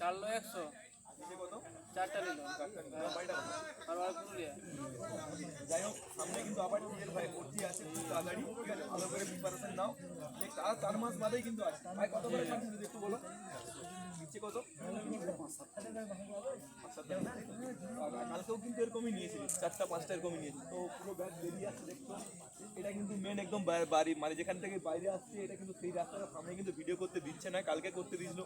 চার লো একশো। চারটা নিল। আর আর যাই হোক, সামনে কিন্তু আবার ভর্তি আছে নাও। আর চার মাস কত করে একটু বলো? নিচ্ছে কত? কিন্তু এরকমই নিয়েছিল, চারটা, পাঁচটা এরকমই নিয়েছিল। তো পুরো ব্যাগ বেরিয়ে আসছে, দেখছ? এটা কিন্তু মেন একদম বাড়ি মানে যেখান থেকে বাইরে আসছে, এটা কিন্তু সেই রাস্তার সামনে কিন্তু ভিডিও করতে দিচ্ছে না, কালকে করতে দিয়েছিল।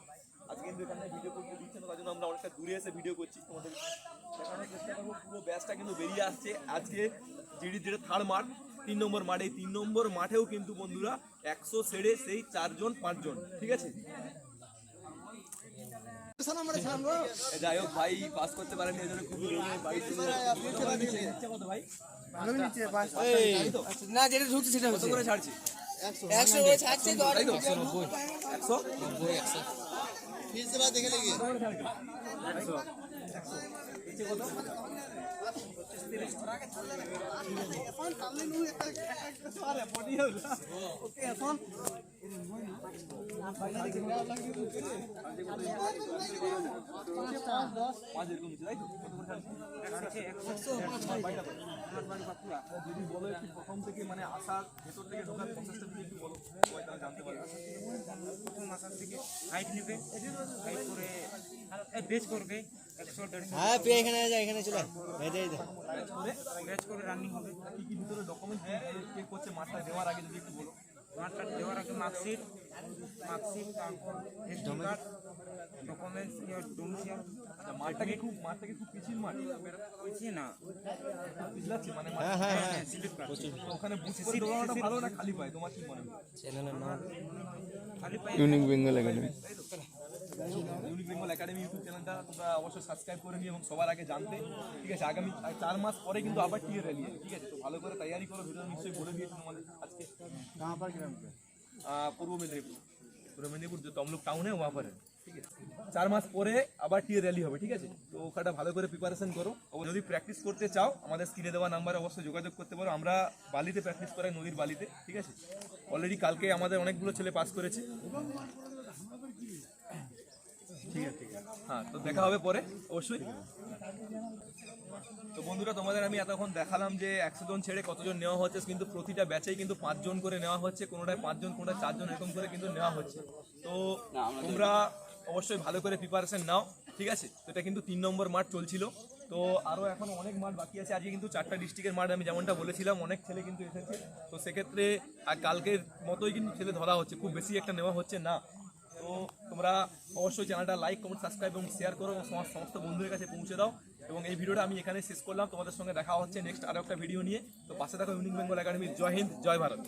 আজকে কিন্তু এখানে ভিডিও করতে দিচ্ছে না, তার জন্য আমরা অনেকটা দূরে এসে ভিডিও করছি তোমাদের। দেখানোর চেষ্টা করব, পুরো ব্যাচটা কিন্তু বেরিয়ে আসছে। আজকে জিডি যেটা থার্ড মাঠ, তিন নম্বর মাঠে। তিন নম্বর মাঠেও কিন্তু বন্ধুরা একশো সেড়ে সেই চারজন, পাঁচজন, ঠিক আছে? যাই হোক ভাই পাস করতে পারেনি এই জন্য খুবই ভাই তাই তো? না যেটা ঢুকছে সেটা কত করে ছাড়ছি? একশো। ছাড়ছে তাই তো একশো একশো। একশো। যদি বলো একটু প্রথম থেকে মানে আসার ভেতর থেকে ঢোকার বলো সবাই তাহলে জানতে পারবে প্রথম থেকে হাইট নেবে হাইট করে বেচ করবে একশো দেড়শো হ্যাঁ পেয়ে এখানে যা এখানে চলে এই দে এই দে ম্যাচ করে বেচ করে রানিং হবে কি কি ভিতরে ডকুমেন্ট চেক করছে মাঠটা দেওয়ার আগে যদি একটু বলো মাঠটা দেওয়ার আগে মার্কশিট মার্কশিট তারপর কার্ড ডকুমেন্টস ডোমিসিয়াল আচ্ছা মাঠটাকে খুব মাঠটাকে খুব পিছিয়ে মাঠ বলছি না। পিছলাচ্ছে মানে হ্যাঁ হ্যাঁ হ্যাঁ স্লিপ কার্ড ওখানে বুঝতে করে দৌড়ানোটা ভালো না খালি পায়? তোমার কি মনে হয়? চ্যানেলের নাম। খালি পায় unique Bengal academy unique Bengal academy YouTube চ্যানেলটা তোমরা অবশ্যই সাবস্ক্রাইব করে নিও এবং সবার আগে জানতে ঠিক আছে আগামী চার মাস পরে কিন্তু আবার টিএ র্যালি ঠিক আছে তো ভালো করে তৈরি করো ভিডিও নিশ্চয়ই বলে দিয়েছি তোমাদের আজকে পূর্ব মেদিনীপুর পূর্ব মেদিনীপুর যে তমলুক টাউনে ওয়া পারে ঠিক আছে চার মাস পরে আবার টিএ র্যালি হবে ঠিক আছে তো ওখানটা ভালো করে প্রিপারেশন করো ও যদি প্র্যাকটিস করতে চাও আমাদের স্ক্রিনে দেওয়া নাম্বারে অবশ্যই যোগাযোগ করতে পারো আমরা বালিতে প্র্যাকটিস করাই নদীর বালিতে ঠিক আছে অলরেডি কালকে আমাদের অনেকগুলো ছেলে পাস করেছে। ঠিক আছে ঠিক আছে। হ্যাঁ তো দেখা হবে পরে অবশ্যই। তো বন্ধুরা তোমাদের আমি এতক্ষণ দেখালাম যে একশো জন ছেড়ে কতজন নেওয়া হচ্ছে কিন্তু প্রতিটা ব্যাচেই কিন্তু পাঁচজন করে নেওয়া হচ্ছে কোনোটায় পাঁচজন কোনোটায় চারজন এরকম করে কিন্তু নেওয়া হচ্ছে। তো তোমরা অবশ্যই ভালো করে প্রিপারেশন নাও ঠিক আছে? তো এটা কিন্তু তিন নম্বর মাঠ চলছিল। তো আরও এখন অনেক মাঠ বাকি আছে আজকে কিন্তু চারটা ডিস্ট্রিক্টের মাঠ আমি যেমনটা বলেছিলাম অনেক ছেলে কিন্তু এসেছে। তো সেক্ষেত্রে আর কালকের মতোই কিন্তু ছেলে ধরা হচ্ছে খুব বেশি একটা নেওয়া হচ্ছে না। তো তোমরা অবশ্যই চ্যানেলটা লাইক কমেন্ট সাবস্ক্রাইব এবং শেয়ার করো এবং সমস্ত সমস্ত বন্ধুদের কাছে পৌঁছে দাও। এবং এই ভিডিওটা আমি এখানে শেষ করলাম। তোমাদের সঙ্গে দেখা হচ্ছে নেক্সট আরও একটা ভিডিও নিয়ে। তো পাশে থাকো ইউনিক বেঙ্গল একাডেমি জয় হিন্দ, জয় ভারত।